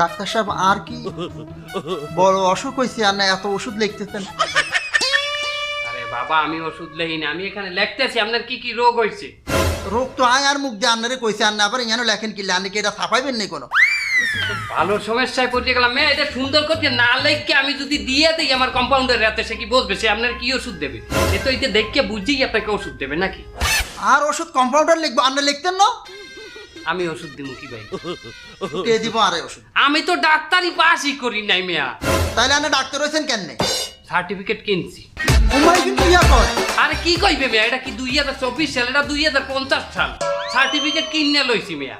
Doctor সাহেব আর কি বড় অসুখ হয়েছে আর না এত ওষুধ লিখতেছেন? আরে বাবা আমি ওষুধ লেহি না আমি এখানে লিখতেছি আপনার কি কি রোগ হয়েছে রোগ তো আয় আর মুখ দিয়ে আপনারে কইছে আর না আবার এখানে লেখেন কি আপনি কি এটা ছাপাইবেন নি কোনো? ভালো সমস্যায় পড়ে গেলাম মেয়ে এটা সুন্দর করতে না লেখকে আমি যদি দিয়ে দিই আমার কম্পাউন্ডার রাতে সে কি বসবে? সে আপনার কি ওষুধ দেবে? সে তো এটা দেখকে বুঝেই আপনাকে ওষুধ দেবে নাকি? আর ওষুধ কম্পাউন্ডার লিখব আপনি লিখতেন না? আমি ওষুধ দিব কি ভাই কে দিব আরে ওষুধ। আমি তো ডাক্তারি পাসই করি নাই মেয়া। তাইলে আপনি ডাক্তার হয়েছেন কেন সার্টিফিকেট কিনছি। কিন্তু ইয়া কর। আরে কি কইবে মেয়া এটা কি দুই হাজার চব্বিশ সাল এটা দুই হাজার পঞ্চাশ সাল? সার্টিফিকেট কিনে লইছি মেয়া।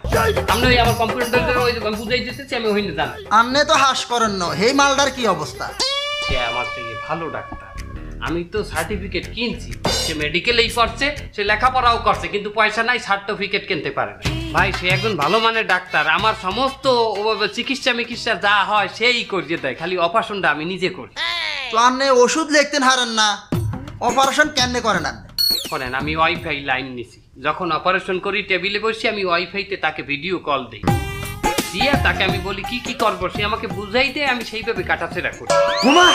আপনি ওই আমার কম্পিউটার ওই বুঝাই দিতেছি আমি ওই জানি আপনি তো হাস করেন না হেই মালদার কি অবস্থা? সে আমার থেকে ভালো ডাক্তার। আমি তো সার্টিফিকেট কিনছি। সে মেডিকেলেই করছে সে লেখাপড়াও করছে কিন্তু পয়সা নাই সার্টিফিকেট কিনতে পারে না। ভাই সে একজন ভালো মানের ডাক্তার আমার সমস্ত চিকিৎসা মিকিৎসা যা হয় সেই করিয়ে দেয় খালি অপারেশনটা আমি নিজে করি। তো আপনি ওষুধ লিখতেন হারেন না অপারেশন কেন করেন আপনি? করেন আমি ওয়াইফাই লাইন নিছি। যখন অপারেশন করি টেবিলে বসি আমি ওয়াইফাইতে তাকে ভিডিও কল দিই। দিয়ে তাকে আমি বলি কি কি করব? সে আমাকে বুঝাই দেয় আমি সেইভাবে কাটাছেড়া করি। হুমা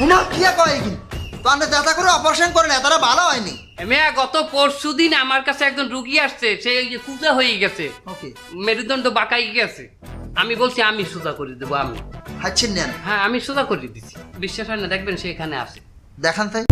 হুমা কি কয় কিন্তু তো যা যাতা করে অপারেশন করেন এতটা ভালো হয়নি। মেয়া গত পরশু দিন আমার কাছে একজন রুগী আসছে সে সুজা কুজা হয়ে গেছে। ওকে মেরুদণ্ড বাঁকাই গেছে। আমি বলছি আমি সোজা করে দেবো আমি। হাচ্ছেন নেন হ্যাঁ আমি সোজা করে দিচ্ছি বিশ্বাস হয় না দেখবেন সে এখানে আসে। দেখান তাই।